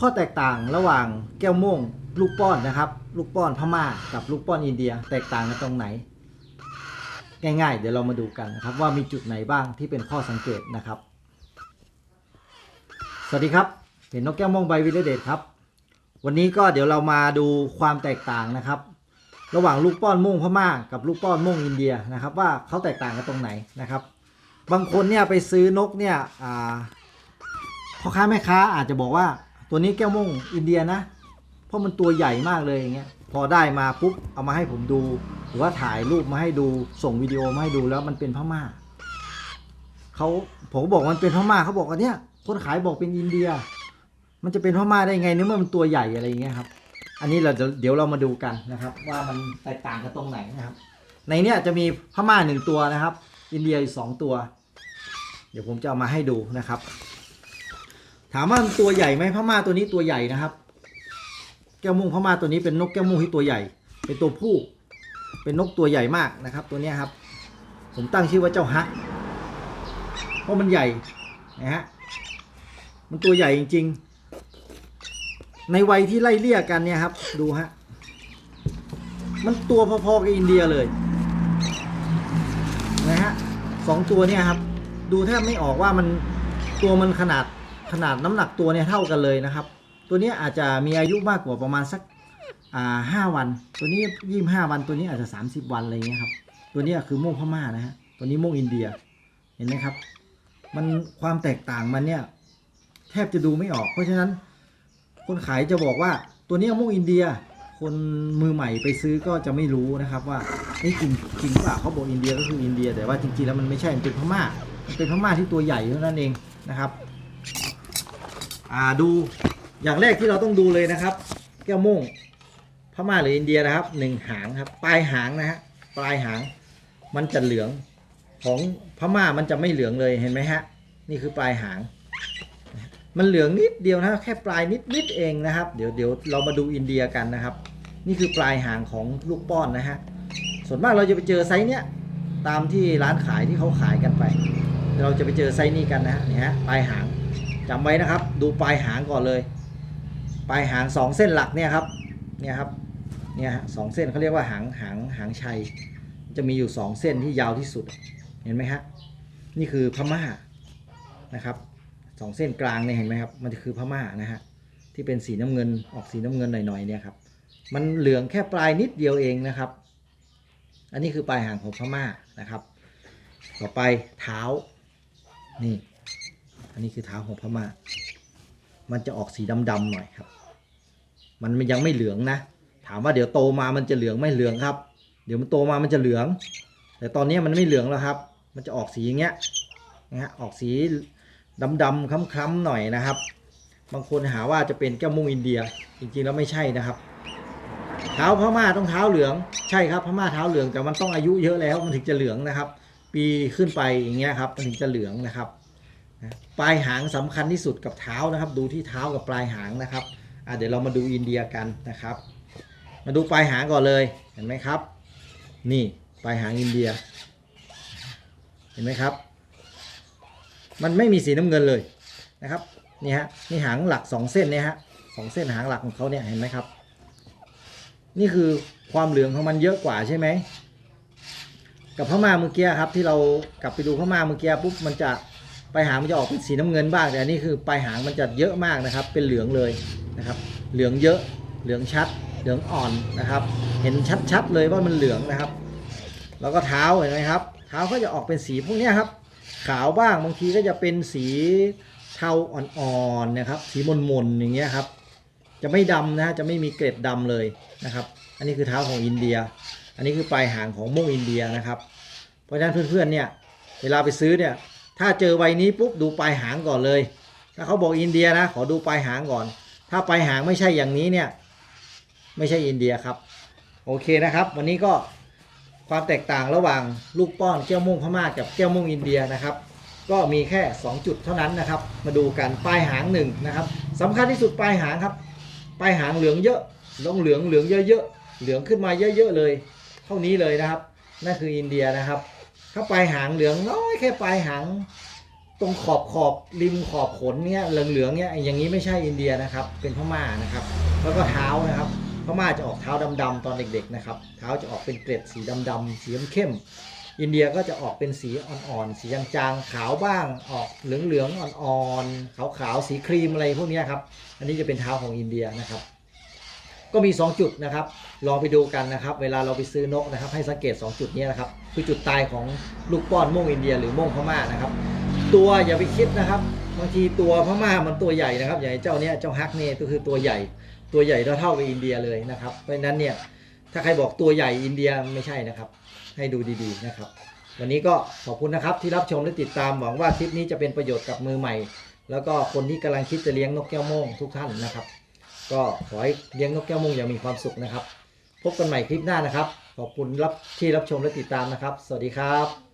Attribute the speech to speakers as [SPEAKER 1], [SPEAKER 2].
[SPEAKER 1] ข้อแตกต่างระหว่างแก้วม่วงลูกป้อนนะครับ ลูกป้อนพม่ากับลูกป้อนอินเดีย แตกต่างกันตรงไหน ง่ายๆ เดี๋ยวเรามาดูกันนะครับ ว่ามีจุดไหนบ้างที่เป็นข้อสังเกตนะครับ สวัสดีครับ เห็นนกแก้วม่วงใบวิเลเดตครับ วันนี้ก็เดี๋ยวเรามาดูความแตกต่างนะครับ ระหว่างลูกป้อนม่วงพม่ากับลูกป้อนม่วงอินเดียนะครับ ว่าเขาแตกต่างกันตรงไหนนะครับ บางคนเนี่ยไปซื้อนกเนี่ยอ่าพ่อค้าแม่ค้าอาจจะบอกว่า ตัวนี้แก้วม่งอินเดียนะ เพราะมันตัวใหญ่มากเลยอย่างเงี้ย พอได้มาปุ๊บเอามาให้ผมดู หรือว่าถ่ายรูปมาให้ดู ส่งวิดีโอมาให้ดูแล้วมันเป็นพม่าเขาผมก็บอกมันเป็นพม่าเขาบอกว่าเนี่ยคนขายบอกเป็นอินเดีย มันจะเป็นพม่าได้ไงเนื่อเมื่อมันตัวใหญ่อะไรอย่างเงี้ยครับ อันนี้เราจะเดี๋ยวเรามาดูกันนะครับ ว่ามันแตกต่างกันตรงไหนนะครับ ในเนี้ยจะมีพม่าหนึ่งตัวนะครับ อินเดียอีกสองตัว เดี๋ยวผมจะเอามาให้ดูนะครับ ถามว่าตัวใหญ่ไหมพม่าตัวนี้ตัวใหญ่นะครับ แก้วมุ้งพม่าตัวนี้เป็นนกแก้วมุ้งที่ตัวใหญ่ เป็นตัวผู้ เป็นนกตัวใหญ่มากนะครับ ตัวนี้ครับ ผมตั้งชื่อว่าเจ้าฮักเพราะมันใหญ่นะฮะมันตัวใหญ่จริง ๆ ในวัยที่ไล่เลี่ยกันเนี่ยครับ ดูฮะมันตัวพอๆกับอินเดียเลยนะฮะสองตัวเนี่ยครับ ดูแทบไม่ออกว่ามันตัวมันขนาด ขนาดน้ำหนักตัวเนี่ยเท่ากันเลยนะครับ ตัวนี้อาจจะมีอายุมากกว่าประมาณสักห้าวัน ตัวนี้ยี่ห้าวันตัวนี้อาจจะสามสิบวันอะไรเงี้ยครับ ตัวนี้คือม่วงพม่านะฮะตัวนี้ม่วงอินเดียเห็นไหมครับ มันความแตกต่างมันเนี่ยแทบจะดูไม่ออก เพราะฉะนั้น คนขายจะบอกว่าตัวนี้ยม่วงอินเดีย คนมือใหม่ไปซื้อก็จะไม่รู้นะครับ ว่านี่จริงจริงเปล่าเขาบอกอินเดียก็คืออินเดีย แต่ว่าจริงๆแล้วมันไม่ใช่มันเป็นพม่ามันเป็นพม่าที่ตัวใหญ่เท่านั้นเองนะครับ อ่าดูอย่างแรกที่เราต้องดูเลยนะครับ แก้วม่วงพม่าหรืออินเดียนะครับหนึ่งหางครับ ปลายหางนะฮะปลายหางมันจะเหลืองของพม่ามันจะไม่เหลืองเลยเห็นไหมฮะนี่คือปลายหาง มันเหลืองนิดเดียวนะแค่ปลายนิดนิดเองนะครับ เดี๋ยวเดี๋ยวเรามาดูอินเดียกันนะครับ นี่คือปลายหางของลูกป้อนนะฮะส่วนมากเราจะไปเจอไซส์เนี้ยตามที่ร้านขายที่เขาขายกันไป เราจะไปเจอไซส์นี้กันนะฮะนี่ฮะปลายหาง จำไว้นะครับ ดูปลายหางก่อนเลย ปลายหางสองเส้นหลักเนี่ยครับเนี่ยครับเนี่ยฮะสองเส้นเขาเรียกว่าหางหางหางชัย จะมีอยู่สองเส้นที่ยาวที่สุดเห็นไหมฮะนี่คือพม่านะครับสองเส้นกลางเนี่ยเห็นไหมครับมันจะคือพม่านะฮะที่เป็นสีน้ำเงินออกสีน้ำเงินหน่อยๆเนี่ยครับมันเหลืองแค่ปลายนิดเดียวเองนะครับ อันนี้คือปลายหางของพม่านะครับ ต่อไปเท้านี่ อันนี้คือเท้าของพม่า มันจะออกสีดำๆหน่อยครับ มันยังไม่เหลืองนะ ถามว่าเดี๋ยวโตมามันจะเหลืองไม่เหลืองครับ เดี๋ยวมันโตมามันจะเหลือง แต่ตอนนี้มันไม่เหลืองแล้วครับ มันจะออกสีอย่างเงี้ยนะฮะออกสีดำๆคล้ำๆหน่อยนะครับ บางคนหาว่าจะเป็นแก้วมุ้งอินเดีย จริงๆแล้วไม่ใช่นะครับเท้าพม่าต้องเท้าเหลือง ใช่ครับพม่าเท้าเหลืองแต่มันต้องอายุเยอะแล้วมันถึงจะเหลืองนะครับ ปีขึ้นไปอย่างเงี้ยครับมันถึงจะเหลืองนะครับ ปลายหางสำคัญที่สุดกับเท้านะครับ ดูที่เท้ากับปลายหางนะครับเดี๋ยวเรามาดูอินเดียกันนะครับ มาดูปลายหางก่อนเลยเห็นไหมครับ นี่ปลายหางอินเดีย เห็นไหมครับ มันไม่มีสีน้ำเงินเลยนะครับนี่ฮะนี่หางหลักสองเส้นเนี่ยฮะสองเส้นหางหลักของเขาเนี่ยเห็นไหมครับ นี่คือความเหลืองของมันเยอะกว่าใช่ไหมกับพม่าเมื่อกี้ครับที่เรากลับไปดูพม่าเมื่อกี้ปุ๊บมันจะ ปลายหางมันจะออกเป็นสีน้ำเงินบ้างแต่อันนี้คือปลายหางมันจะเยอะมากนะครับ เป็นเหลืองเลยนะครับ เหลืองเยอะ เหลืองชัด เหลืองอ่อนนะครับ เห็นชัดๆเลยว่ามันเหลืองนะครับ แล้วก็เท้าเห็นไหมครับ เท้าก็จะออกเป็นสีพวกนี้ครับ ขาวบ้างบางทีก็จะเป็นสีเทาอ่อนๆนะครับ สีมนๆอย่างเงี้ยครับ จะไม่ดำนะจะไม่มีเกล็ดดำเลยนะครับ อันนี้คือเท้าของอินเดีย อันนี้คือปลายหางของม่วงอินเดียนะครับ เพราะฉะนั้นเพื่อนๆเนี่ย เวลาไปซื้อเนี่ย ถ้าเจอใบนี้ปุ๊บดูปลายหางก่อนเลย ถ้าเขาบอกอินเดียนะ ขอดูปลายหางก่อน ถ้าปลายหางไม่ใช่อย่างนี้เนี่ย ไม่ใช่อินเดียครับ โอเคนะครับ วันนี้ก็ความแตกต่างระหว่างลูกป้อนแก้วม่งพม่ากับแก้วม่งอินเดียนะครับ ก็มีแค่ 2 จุดเท่านั้นนะครับ มาดูกันปลายหางหนึ่งนะครับสำคัญที่สุดปลายหางครับ ปลายหางเหลืองเยอะลงเหลืองเหลืองเยอะๆเหลืองขึ้นมาเยอะๆเลย เท่านี้เลยนะครับ นั่นคืออินเดียนะครับ ถ้าปลายหางเหลืองน้อยแค่ปลายหาง ตรงขอบขอบริมขอบขนเนี่ยเหลืองๆเนี่ยอย่างนี้ไม่ใช่อินเดียนะครับ เป็นพม่านะครับ แล้วก็เท้านะครับพม่าจะออกเท้าดำๆตอนเด็กๆนะครับ เท้าจะออกเป็นเกล็ดสีดำๆสีเข้มอินเดียก็จะออกเป็นสีอ่อนๆ สีจางๆ ขาวบ้าง ออกเหลืองๆ อ่อนๆ ขาวๆ สีครีมอะไรพวกนี้ครับ อันนี้จะเป็นเท้าของอินเดียนะครับ ก็มี 2 จุดนะครับ ลองไปดูกันนะครับ เวลาเราไปซื้อนกนะครับ ให้สังเกต 2 จุดนี้นะครับ คือจุดตายของลูกป้อนม่งอินเดียหรือม่งพม่านะครับ ตัวอย่าไปคิดนะครับบางทีตัวพม่ามันตัวใหญ่นะครับอย่างไอ้เจ้าเนี้ยเจ้าฮักเนี่ยก็คือตัวใหญ่ ตัวใหญ่เท่าเท่ากับอินเดียเลยนะครับ เพราะฉะนั้นเนี่ยถ้าใครบอกตัวใหญ่อินเดียไม่ใช่นะครับ ให้ดูดีๆนะครับ วันนี้ก็ขอบคุณนะครับที่รับชมและติดตามหวังว่าคลิปนี้จะเป็นประโยชน์กับมือใหม่ แล้วก็คนที่กำลังคิดจะเลี้ยงนกแก้วโม่งทุกท่านนะครับ ก็ขอให้เลี้ยงนกแก้วโม่งอย่างมีความสุขนะครับ พบกันใหม่คลิปหน้านะครับ ขอบคุณรับที่รับชมและติดตามนะครับ สวัสดีครับ